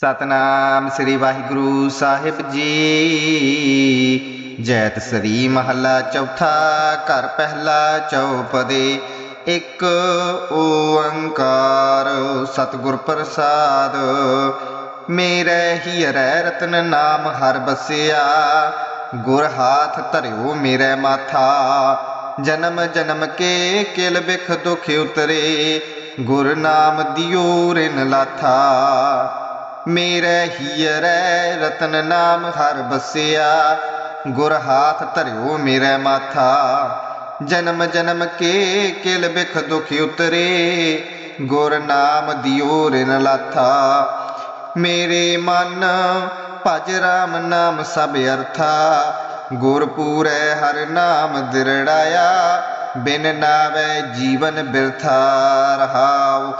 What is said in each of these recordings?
ਸਤਨਾਮ ਸ੍ਰੀ ਵਾਹਿਗੁਰੂ ਸਾਹਿਬ ਜੀ। ਜੈਤ ਸ੍ਰੀ ਮਹੱਲਾ ਚੌਥਾ, ਘਰ ਪਹਿਲਾ ਚੌਪਦੇ। ਇੱਕ ਓੰਕਾਰ ਸਤਿਗੁਰ ਪ੍ਰਸਾਦ। ਮੇਰੇ ਹੀ ਰਹਿ ਰਤਨ ਨਾਮ ਹਰ ਬਸਿਆ। ਗੁਰ ਹਾਥ ਧਰਿਓ ਮੇਰੇ ਮਾਥਾ। ਜਨਮ ਜਨਮ ਕੇ ਕਿਲ ਬਿਖ ਦੁਖ ਉਤਰੇ। ਗੁਰ ਨਾਮ ਦਿਓ ਰਿਨ ਲਾਥਾ। ਮੇਰੇ ਹੀਰੇ ਰਤਨ ਨਾਮ ਹਰ ਬਸਿਆ। ਗੁਰ ਹਾਥ ਧਰਿਓ ਮੇਰੇ ਮਾਥਾ। ਜਨਮ ਜਨਮ ਕੇ ਕਿਲ ਬਿਖ ਦੁਖ ਉਤਰੇ। ਗੁਰ ਨਾਮ ਦਿਓ ਰਿਨ ਲਾਥਾ। ਮੇਰੇ ਮਨ ਭਜ ਰਾਮ ਨਾਮ ਸਭ ਅਰਥਾ। ਗੁਰ ਪੂਰੈ ਹਰ ਨਾਮ ਦਿਰੜਾਇਆ। ਬਿਨ ਨਾਵੇ ਜੀਵਨ ਬਿਰਥਾ ਰਹਾਉ।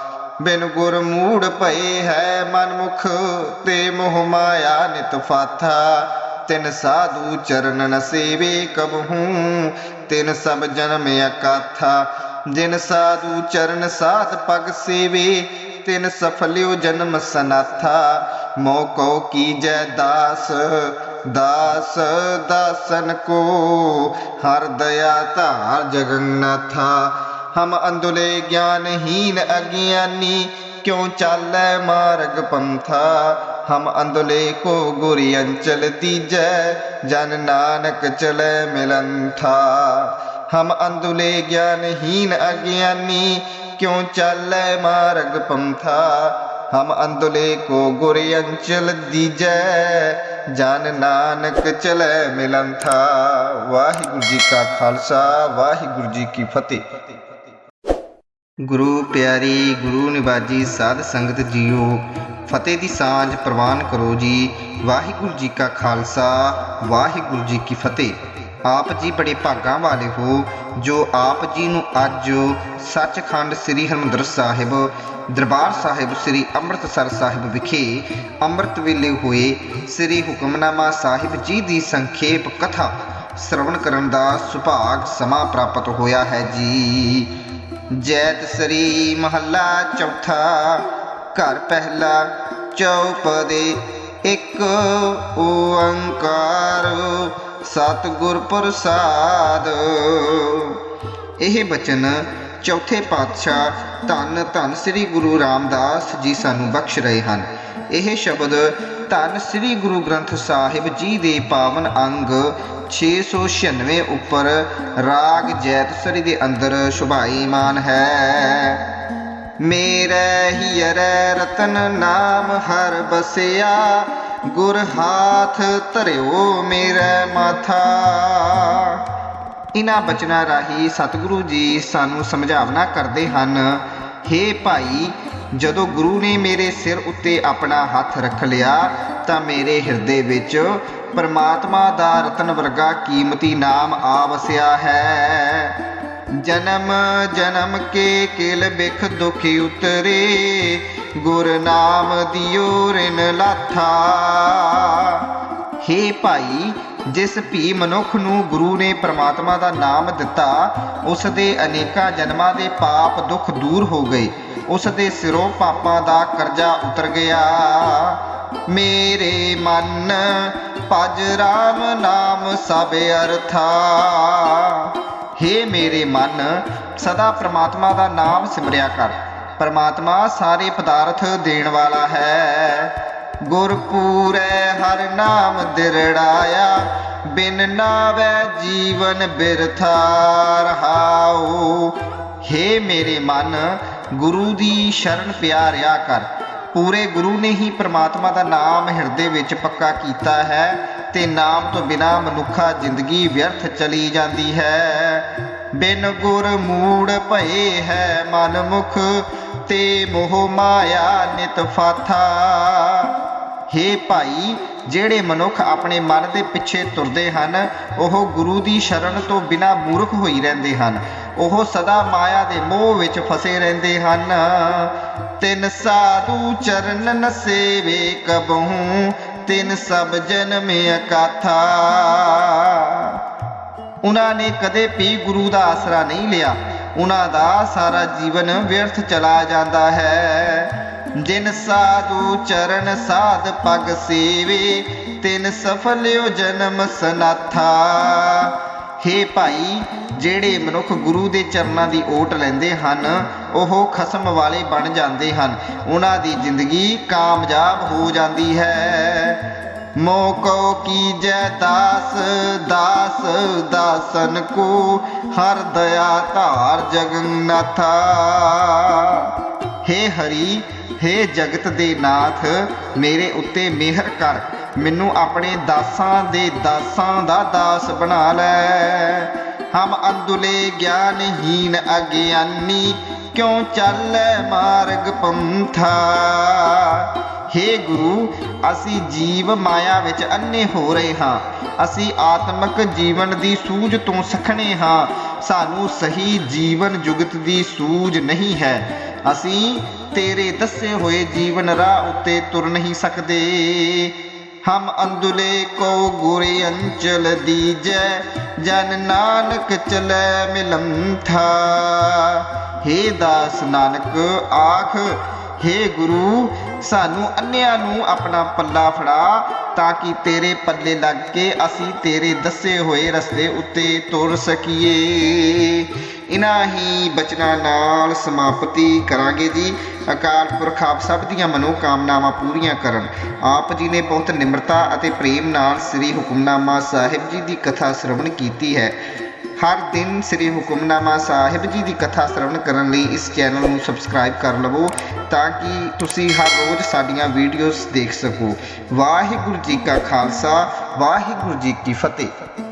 ਬਿਨ ਗੁਰ ਮੂੜ ਭਏ ਹੈ ਮਨਮੁਖ ਤੇ ਮੋਹ ਮਾਇਆ ਨਿਤ ਫਾਥਾ। ਤਿਨ ਸਾਧੂ ਚਰਨ ਨ ਸੇਵੇ ਕਬਹੂ, ਤਿਨ ਸਭ ਜਨਮ ਅਕਾਥਾ। ਜਿਨ ਸਾਧੂ ਚਰਨ ਸਾਧ ਪਗ ਸੇਵੇ, ਤਿਨ ਸਫਲਿਓ ਜਨਮ ਸਨਾਥਾ। ਮੋ ਕੋ ਕੀਜੈ ਦਾਸ ਦਾਸ ਦਾਸਨ ਕੋ। ਹਰ ਦਇਆ ਧਾਰ ਜਗਨਨਾਥਾ ਹਮ ਅੰਧੁਲੇ ਗਿਆਨਹੀਨ ਅਗਿਆਨੀ ਕਿਉ ਚਾਲੈ ਮਾਰਗ ਪੰਥਾ ਹਮ ਅੰਧੁਲੇ ਕੋ ਗੁਰੀ ਅੰਚਲ ਦੀਜੈ ਜਨ ਨਾਨਕ ਚਲੇ ਮਿਲੰਥਾ ਹਮ ਅੰਧੁਲੇ ਗਿਆਨਹੀਨ ਅਗਿਆਨੀ ਕਿਉ ਚਾਲੈ ਮਾਰਗ ਪੰਥਾ ਹਮ ਅੰਧੁਲੇ ਕੋ ਗੁਰੀ ਅੰਚਲ ਦੀਜੈ ਜਨ ਨਾਨਕ ਚਲੇ ਮਿਲੰਥਾ ਵਾਹਿਗੁਰੂ ਜੀ ਕਾ ਖਾਲਸਾ ਵਾਹਿਗੁਰੂ ਜੀ ਕੀ ਫਤਿਹ ਗੁਰੂ ਪਿਆਰੀ, ਗੁਰੂ ਨਿਵਾਜੀ ਸਾਧ ਸੰਗਤ ਜੀਓ, ਫਤਿਹ ਦੀ ਸਾਂਝ ਪ੍ਰਵਾਨ ਕਰੋ ਜੀ। ਵਾਹਿਗੁਰੂ ਜੀ ਕਾ ਖਾਲਸਾ, ਵਾਹਿਗੁਰੂ ਜੀ ਕੀ ਫਤਿਹ। ਆਪ ਜੀ ਬੜੇ ਭਾਗਾਂ ਵਾਲੇ ਹੋ, ਜੋ ਆਪ ਜੀ ਨੂੰ ਅੱਜ ਸੱਚਖੰਡ ਸ੍ਰੀ ਹਰਿਮੰਦਰ ਸਾਹਿਬ, ਦਰਬਾਰ ਸਾਹਿਬ ਸ੍ਰੀ ਅੰਮ੍ਰਿਤਸਰ ਸਾਹਿਬ ਵਿਖੇ ਅੰਮ੍ਰਿਤ ਵੇਲੇ ਹੋਏ ਸ੍ਰੀ ਹੁਕਮਨਾਮਾ ਸਾਹਿਬ ਜੀ ਦੀ ਸੰਖੇਪ ਕਥਾ ਸ਼ਰਵਣ ਕਰਨ ਦਾ ਸੁਭਾਗ ਸਮਾਂ ਪ੍ਰਾਪਤ ਹੋਇਆ ਹੈ ਜੀ। ਜੈਤ ਸ੍ਰੀ ਮਹੱਲਾ ਚੌਥਾ, ਘਰ ਪਹਿਲਾ ਚੌਪਦੇ ਇੱਕ ਓੰਕਾਰ, ਸਤਿਗੁਰ ਪ੍ਰਸਾਦ। ਇਹ ਬਚਨ ਚੌਥੇ ਪਾਤਸ਼ਾਹ ਧੰਨ ਧੰਨ ਸ੍ਰੀ ਗੁਰੂ ਰਾਮਦਾਸ ਜੀ ਸਾਨੂੰ ਬਖਸ਼ ਰਹੇ ਹਨ। ਇਹ ਸ਼ਬਦ ਧੰਨ ਸ੍ਰੀ ਗੁਰੂ ਗ੍ਰੰਥ ਸਾਹਿਬ ਜੀ ਦੇ ਪਾਵਨ ਅੰਗ 696 ਉੱਪਰ ਰਾਗ ਜੈਤਸਰੀ ਦੇ ਅੰਦਰ ਸ਼ੁਭਾਈਮਾਨ ਹੈ। ਮੇਰੇ ਹੀਰੇ ਰਤਨ ਨਾਮ ਹਰ ਬਸਿਆ, ਗੁਰ ਹਾਥ ਧਰਿਓ ਮੇਰੇ ਮਾਥਾ। ਇਨ੍ਹਾਂ ਬਚਨਾਂ ਰਾਹੀਂ ਸਤਿਗੁਰੂ ਜੀ ਸਾਨੂੰ ਸਮਝਾਵਨਾ ਕਰਦੇ ਹਨ हे ਭਾਈ, ਜਦੋਂ ਗੁਰੂ ਨੇ ਮੇਰੇ ਸਿਰ ਉੱਤੇ ਆਪਣਾ ਹੱਥ ਰੱਖ ਲਿਆ, ਤਾਂ ਮੇਰੇ ਹਿਰਦੇ ਵਿੱਚ ਪਰਮਾਤਮਾ ਦਾ ਰਤਨ ਵਰਗਾ ਕੀਮਤੀ ਨਾਮ ਆ ਵਸਿਆ ਹੈ। ਜਨਮ ਜਨਮ ਕੇ ਕਿਲ ਬਿਖ ਦੁਖੀ ਉਤਰੇ, ਗੁਰ ਨਾਮ ਦਿਓ ਰਿਨ ਲਾਥਾ। ਹੇ ਭਾਈ ਜਿਸ ਭੀ ਮਨੁੱਖ ਨੂੰ ਗੁਰੂ ਨੇ ਪ੍ਰਮਾਤਮਾ ਦਾ ਨਾਮ ਦਿੱਤਾ, ਉਸ ਦੇ ਅਨੇਕਾਂ ਜਨਮਾਂ ਦੇ ਪਾਪ ਦੁੱਖ ਦੂਰ ਹੋ ਗਏ। ਉਸ ਦੇ ਸਿਰੋਂ ਪਾਪਾਂ ਦਾ ਕਰਜ਼ਾ ਉਤਰ ਗਿਆ। ਮੇਰੇ ਮਨ ਭਜ ਰਾਮ ਨਾਮ ਸਭ ਅਰਥਾ। ਹੇ ਮੇਰੇ ਮਨ, ਸਦਾ ਪ੍ਰਮਾਤਮਾ ਦਾ ਨਾਮ ਸਿਮਰਿਆ ਕਰ। ਪ੍ਰਮਾਤਮਾ ਸਾਰੇ ਪਦਾਰਥ ਦੇਣ ਵਾਲਾ ਹੈ। ਗੁਰ ਪੂਰੈ ਹਰ ਨਾਮ ਦਿਰੜਾਇਆ, ਬਿਨ ਨਾਵੇ ਜੀਵਨ ਬਿਰਥਾ ਰਹਾਉ ਹੇ ਮੇਰੇ ਮਨ, ਗੁਰੂ ਦੀ ਸ਼ਰਨ ਪਿਆਰਿਆ ਕਰ। ਪੂਰੇ ਗੁਰੂ ਨੇ ਹੀ ਪ੍ਰਮਾਤਮਾ ਦਾ ਨਾਮ ਹਿਰਦੇ ਵਿੱਚ ਪੱਕਾ ਕੀਤਾ ਹੈ ਤੇ ਨਾਮ ਤੋਂ ਬਿਨਾ ਮਨੁੱਖਾ ਜ਼ਿੰਦਗੀ ਵਿਅਰਥ ਚਲੀ ਜਾਂਦੀ ਹੈ। ਬਿਨ ਗੁਰ ਮੂੜ ਭਏ ਹੈ ਮਨ ਮੁਖ, ਤੇ ਮੋਹ ਮਾਇਆ ਨਿਤ ਫਾਥਾ। ਹੇ ਭਾਈ, ਜਿਹੜੇ ਮਨੁੱਖ ਆਪਣੇ ਮਨ ਦੇ ਪਿੱਛੇ ਤੁਰਦੇ ਹਨ, ਉਹ ਗੁਰੂ ਦੀ ਸ਼ਰਨ ਤੋਂ ਬਿਨਾ ਮੂਰਖ ਹੋਈ ਰਹਿੰਦੇ ਹਨ। ਉਹ ਸਦਾ ਮਾਇਆ ਦੇ ਮੋਹ ਵਿੱਚ ਫਸੇ ਰਹਿੰਦੇ ਹਨ। ਤਿੰਨ ਸਾਧੂ ਚਰਨ ਨ ਸੇਵੇ ਕਬਹੂ, ਤਿੰਨ ਸਭ ਜਨਮ ਅਕਾਥਾ ਉਹਨਾਂ ਨੇ ਕਦੇ ਵੀ ਗੁਰੂ ਦਾ ਆਸਰਾ ਨਹੀਂ ਲਿਆ। ਉਹਨਾਂ ਦਾ ਸਾਰਾ ਜੀਵਨ ਵਿਅਰਥ ਚਲਾ ਜਾਂਦਾ ਹੈ। ਜਿਨ ਸਾਧੂ ਚਰਨ ਸਾਧ ਪਗ ਸੇਵੇ, ਤਿਨ ਸਫਲਿਓ ਜਨਮ ਸਨਾਥਾ। ਹੇ ਭਾਈ, ਜਿਹੜੇ ਮਨੁੱਖ ਗੁਰੂ ਦੇ ਚਰਨਾਂ ਦੀ ਓਟ ਲੈਂਦੇ ਹਨ, ਉਹ ਖਸਮ ਵਾਲੇ ਬਣ ਜਾਂਦੇ ਹਨ। ਉਹਨਾਂ ਦੀ ਜ਼ਿੰਦਗੀ ਕਾਮਯਾਬ ਹੋ ਜਾਂਦੀ ਹੈ। ਮੋਕੋ ਕੀਜੈ ਦਾਸ ਦਾਸ ਦਾਸਨ ਕੋ, ਹਰ ਦਇਆ ਧਾਰ ਜਗਨਨਾਥਾ ਹੇ ਹਰੀ, ਹੇ ਜਗਤ ਦੇ ਨਾਥ, ਮੇਰੇ ਉੱਤੇ ਮਿਹਰ ਕਰ, ਮੈਨੂੰ ਆਪਣੇ ਦਾਸਾਂ ਦੇ ਦਾਸਾਂ ਦਾ ਦਾਸ ਬਣਾ ਲੈ। ਹਮ ਅੰਦੁਲੇ ਗਿਆਨਹੀਨ ਅਗਿਆਨੀ, ਕਿਉਂ ਚੱਲੈ ਮਾਰਗ ਪੰਥਾ? ਹੇ ਗੁਰੂ, ਅਸੀਂ ਜੀਵ ਮਾਇਆ ਵਿੱਚ ਅੰਨੇ ਹੋ ਰਹੇ ਹਾਂ। ਅਸੀਂ ਆਤਮਿਕ ਜੀਵਨ ਦੀ ਸੂਝ ਤੋਂ ਸਖਣੇ ਹਾਂ। ਸਾਨੂੰ ਸਹੀ ਜੀਵਨ ਜੁਗਤ ਦੀ ਸੂਝ ਨਹੀਂ ਹੈ। ਅਸੀਂ ਤੇਰੇ ਦੱਸੇ ਹੋਏ ਜੀਵਨ ਰਾਹ ਉੱਤੇ ਤੁਰ ਨਹੀਂ ਸਕਦੇ। ਹਮ ਅੰਦੁਲੇ ਕੋ ਗੁਰੇ ਅੰਚਲ ਦੀਜੈ, ਜਨ ਨਾਨਕ ਚਲੈ ਮਿਲੰਥਾ। ਹੇ ਦਾਸ ਨਾਨਕ, ਆਖ ਹੇ ਗੁਰੂ, ਸਾਨੂੰ ਅੰਨਿਆਂ ਨੂੰ ਆਪਣਾ ਪੱਲਾ ਫੜਾ ਤਾਂ ਕਿ ਤੇਰੇ ਪੱਲੇ ਲੱਗ ਕੇ ਅਸੀਂ ਤੇਰੇ ਦੱਸੇ ਹੋਏ ਰਸਤੇ ਉੱਤੇ ਤੁਰ ਸਕੀਏ। ਇਨ੍ਹਾਂ ਹੀ ਬਚਨਾਂ ਨਾਲ ਸਮਾਪਤੀ ਕਰਾਂਗੇ ਜੀ। ਅਕਾਲ ਪੁਰਖ ਆਪ ਸਭ ਦੀਆਂ ਮਨੋਕਾਮਨਾਵਾਂ ਪੂਰੀਆਂ ਕਰਨ। ਆਪ ਜੀ ਨੇ ਬਹੁਤ ਨਿਮਰਤਾ ਅਤੇ ਪ੍ਰੇਮ ਨਾਲ ਸ੍ਰੀ ਹੁਕਮਨਾਮਾ ਸਾਹਿਬ ਜੀ ਦੀ ਕਥਾ ਸ਼੍ਰਵਣ ਕੀਤੀ ਹੈ। ਹਰ ਦਿਨ ਸ੍ਰੀ ਹੁਕਮਨਾਮਾ ਸਾਹਿਬ ਜੀ ਦੀ ਕਥਾ ਸ਼੍ਰਵਣ ਕਰਨ ਲਈ ਇਸ ਚੈਨਲ ਨੂੰ ਸਬਸਕ੍ਰਾਈਬ ਕਰ ਲਵੋ ਤਾਂ ਕਿ ਤੁਸੀਂ ਹਰ ਰੋਜ਼ ਸਾਡੀਆਂ ਵੀਡੀਓਜ਼ ਦੇਖ ਸਕੋ। ਵਾਹਿਗੁਰੂ ਜੀ ਕਾ ਖਾਲਸਾ, ਵਾਹਿਗੁਰੂ ਜੀ ਕੀ ਫਤਿਹ।